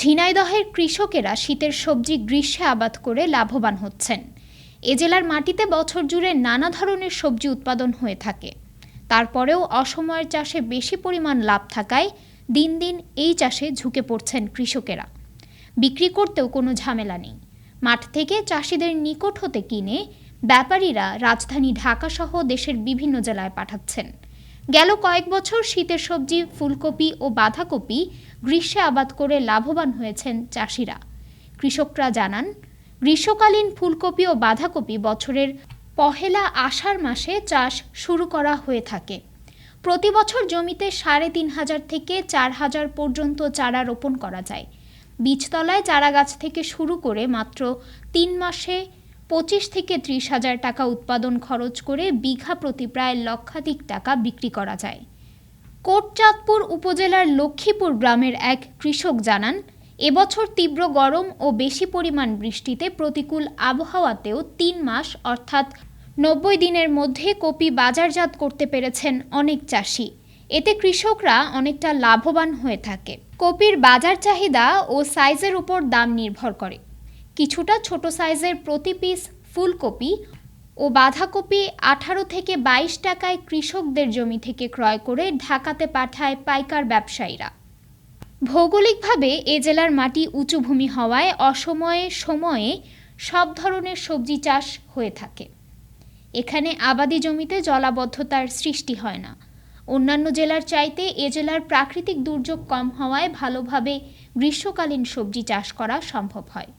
ঝিনাইদহের কৃষকেরা শীতের সবজি গ্রীষ্মে আবাদ করে লাভবান হচ্ছেন। এ জেলার মাটিতে বছর জুড়ে নানা ধরনের সবজি উৎপাদন হয়ে থাকে। তারপরেও অসময়ের চাষে বেশি পরিমাণ লাভ থাকায় দিন দিন এই চাষে ঝুঁকে পড়ছেন কৃষকেরা। বিক্রি করতেও কোনো ঝামেলা নেই। মাঠ থেকে চাষিদের নিকট হতে কিনে ব্যাপারীরা রাজধানী ঢাকাসহ দেশের বিভিন্ন জেলায় পাঠাচ্ছেন। গেল কয়েক বছর শীতের সবজি, ফুলকপি ও বাঁধাকপি গ্রীষ্মে আবাদ করে লাভবান হয়েছেন চাষিরা। কৃষকরা জানান, গ্রীষ্মকালীন ফুলকপি ও বাঁধাকপি বছরের পহেলা আষাঢ় মাসে চাষ শুরু করা হয়ে থাকে। প্রতি বছর জমিতে সাড়ে তিন হাজার থেকে চার হাজার পর্যন্ত চারা রোপণ করা যায়। বীজতলায় চারা গাছ থেকে শুরু করে মাত্র তিন মাসে পঁচিশ থেকে ত্রিশ হাজার টাকা উৎপাদন খরচ করে বিঘা প্রতি প্রায় লক্ষাধিক টাকা বিক্রি করা যায়। কোটচাঁদপুর উপজেলার লক্ষ্মীপুর গ্রামের এক কৃষক জানান, এবছর তীব্র গরম ও বেশি পরিমাণ বৃষ্টিতে প্রতিকূল আবহাওয়াতেও তিন মাস অর্থাৎ নব্বই দিনের মধ্যে কপি বাজারজাত করতে পেরেছেন অনেক চাষি। এতে কৃষকরা অনেকটা লাভবান হয়ে থাকে। কপির বাজার চাহিদা ও সাইজের উপর দাম নির্ভর করে। কিছুটা ছোট সাইজের প্রতি পিস ফুলকপি ও বাঁধাকপি আঠারো থেকে বাইশ টাকায় কৃষকদের জমি থেকে ক্রয় করে ঢাকাতে পাঠায় পাইকার ব্যবসায়ীরা। ভৌগোলিকভাবে এ জেলার মাটি উঁচু ভূমি হওয়ায় অসময়ে সময়ে সব ধরনের সবজি চাষ হয়ে থাকে। এখানে আবাদি জমিতে জলাবদ্ধতার সৃষ্টি হয় না। অন্যান্য জেলার চাইতে এ জেলার প্রাকৃতিক দুর্যোগ কম হওয়ায় ভালোভাবে গ্রীষ্মকালীন সবজি চাষ করা সম্ভব হয়।